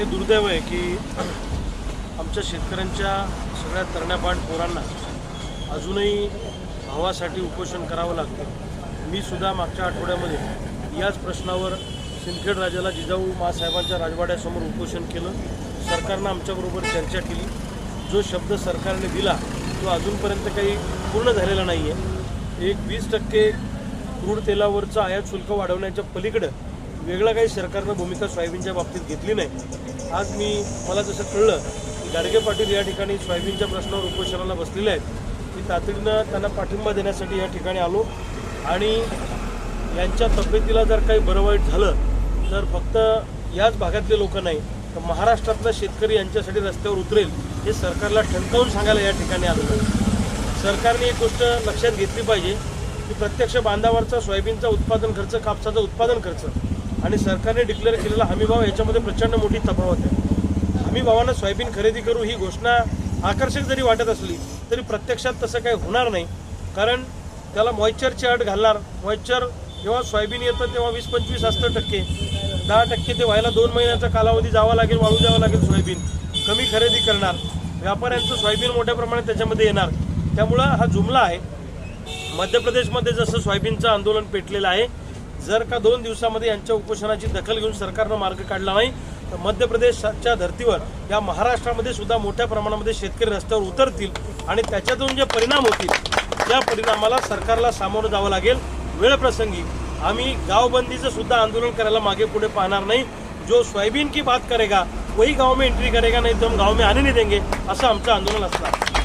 हे दुर्दैव आहे की आमच्या शेतकऱ्यांच्या सगळ्या तरण्यापाठ पोरांना अजूनही भावासाठी उपोषण करावं लागतं. मी सुद्धा मागच्या आठवड्यामध्ये याच प्रश्नावर सिंदखेड राजाला जिजाऊ मासाहेबांच्या राजवाड्यासमोर उपोषण केलं. सरकारनं आमच्याबरोबर चर्चा केली. जो शब्द सरकारने दिला तो अजूनपर्यंत काही पूर्ण झालेला नाही आहे एक वीस टक्के क्रूड तेलावरचं आयात शुल्क वाढवण्याच्या पलीकडं वेगळं काही सरकारनं भूमिका सोयाबीनच्या बाबतीत घेतली नाही. आज मी मला जसं कळलं की गाडगे पाटील या ठिकाणी सोयाबीनच्या प्रश्नावर उपोषणाला बसलेले आहेत. मी तातडीनं त्यांना पाठिंबा देण्यासाठी या ठिकाणी आलो आणि यांच्या तब्येतीला जर काही बरं वाईट झालं तर फक्त याच भागातले लोक नाही तर महाराष्ट्रातला शेतकरी यांच्यासाठी रस्त्यावर उतरेल हे सरकारला ठणकावून सांगायला या ठिकाणी आलं. सरकारने एक गोष्ट लक्षात घेतली पाहिजे की प्रत्यक्ष बांधावरचा सोयाबीनचा उत्पादन खर्च कापसाचा उत्पादन खर्च आणि सरकारने डिक्लेअर केलेला हमीभाव याच्यामध्ये प्रचंड मोठी तफावत आहे. हमी भावानं सोयाबीन खरेदी करू ही घोषणा आकर्षक जरी वाटत असली तरी प्रत्यक्षात तसं काही होणार नाही. कारण त्याला मॉइश्चरची अट घालणार मॉइश्चर जेव्हा सोयाबीन येतं तेव्हा वीस पंचवीस असतं टक्के. दहा टक्के ते व्हायला दोन महिन्याचा कालावधी जावा लागेल वाळू जावं लागेल सोयाबीन. कमी खरेदी करणार. व्यापाऱ्यांचं सोयाबीन मोठ्या प्रमाणात त्याच्यामध्ये येणार. त्यामुळं हा जुमला आहे. मध्य प्रदेशमध्ये जसं सोयाबीनचं आंदोलन पेटलेलं आहे जर का दोन दिवसामध्ये यांच्या उपोषणाची दखल घेऊन सरकारनं मार्ग काढला नाही तर मध्य प्रदेशच्या धर्तीवर या महाराष्ट्रामध्ये सुद्धा मोठ्या प्रमाणामध्ये शेतकरी रस्त्यावर उतरतील आणि त्याच्यातून जे परिणाम होतील त्या परिणामाला सरकारला सामोरं जावं लागेल. वेळप्रसंगी आम्ही गावबंदीचं सुद्धा आंदोलन करायला मागे पुढे पाहणार नाही. जो सोयाबीन की बात करेगा वही गाव में एंट्री करेगा नहीं तो हम गाव में आने नहीं देंगे असं आमचं आंदोलन असणार.